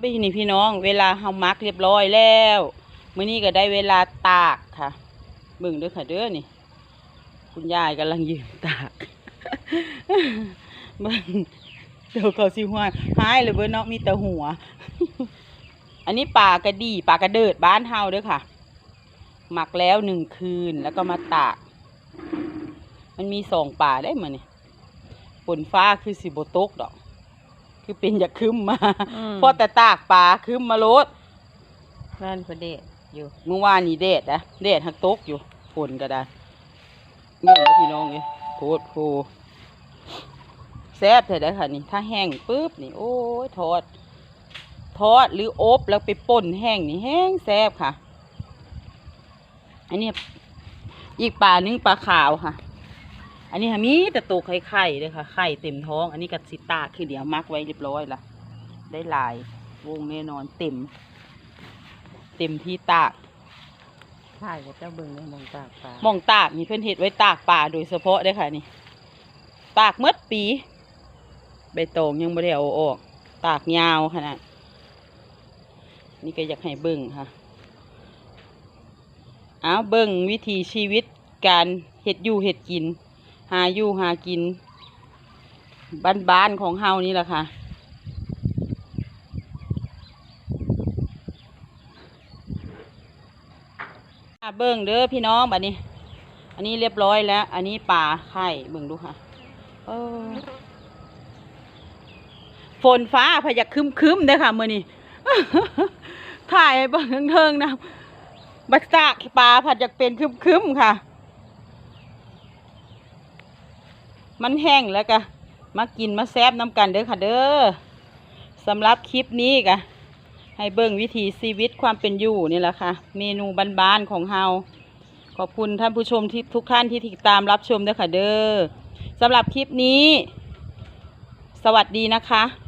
ไปที่นี่พี่น้อง เวลาเฮามักเรียบร้อยแล้วมื้อนี้ก็ได้เวลาตากค่ะเบิ่งเด้อค่ะเด้อนี่ คุณยายกำลังยืนตากเบิ่งเดี๋ยวเขาสิหัวหายเลยเบิ่งเนาะมีแต่หัว อันนี้ปลากระดีปลากระเดิดบ้านเฮาเด้อค่ะ หมักแล้วหนึ่งคืนแล้วก็มาตาก มันมีสองป่าได้มาเนี่ยฝนฟ้าคือสิบโตกดอก คือเป็นอยากคึมมามพอแต่ตากป่าคึมมาโลดร้านประเดชอยู่เมื่อวานนี้เดดนะเดดหักตกอยู่ฝนก็ได้เงี้ยพี่น้องเลยโคตรโคแซ่บเถอะได้อค่ะนี่ถ้าแห้งปุ๊บนี่โอ้ยทอด ทอดหรืออบแล้วไปป่นแห้งนี่แห้งแซ่บค่ะ อันนี้อีกปลาหนึงปลาขาวค่ะ อันนี้ค่ะมีแต่ตัวไข่ไข่เลยค่ะไข่เต็มท้อง อันนี้กับสิตากคือเดี๋ยวมักไว้เรียบร้อยละได้หลายวงแน่นอนเต็ม เต็มที่ตากถ่ายกับเจ้าเบิ่งในมองตากปลาหมองตากนี่เพื่อนเห็ดไว้ตากป่าโดยเฉพาะเด้อค่ะนี่ ตากเมื่อปี ใบตองยังไม่ได้เอาออก ตากยาวขนาดนี่ก็อยากให้เบิ่งค่ะ เอาเบิ่งวิถีชีวิตการเห็ดอยู่เห็ดกิน หาอยู่หากิน บ้านๆของเฮานี่แหละค่ะอะเบิ่งเด้อพี่น้องบัดนี้ อันนี้เรียบร้อยแล้ว อันนี้ปลาไข่เบิ่งดูค่ะเออฝนฟ้าพยักคึมคึมๆเด้อค่ะมื่อนี้ถ่ายเบิ่งเทิงนะบักตากปลาผัดอยากเป็นคึมคึมๆค่ะ มันแห้งแล้วกะมากินมาแซบน้ำกันเด้อค่ะเด้อสำหรับคลิปนี้กะให้เบิ่งวิถีชีวิตความเป็นอยู่นี่แหละค่ะ เมนูบ้านๆของเฮาขอบคุณท่านผู้ชมที่ทุกท่านที่ติดตามรับชมด้วยค่ะเด้อสำหรับคลิปนี้ สวัสดีนะคะ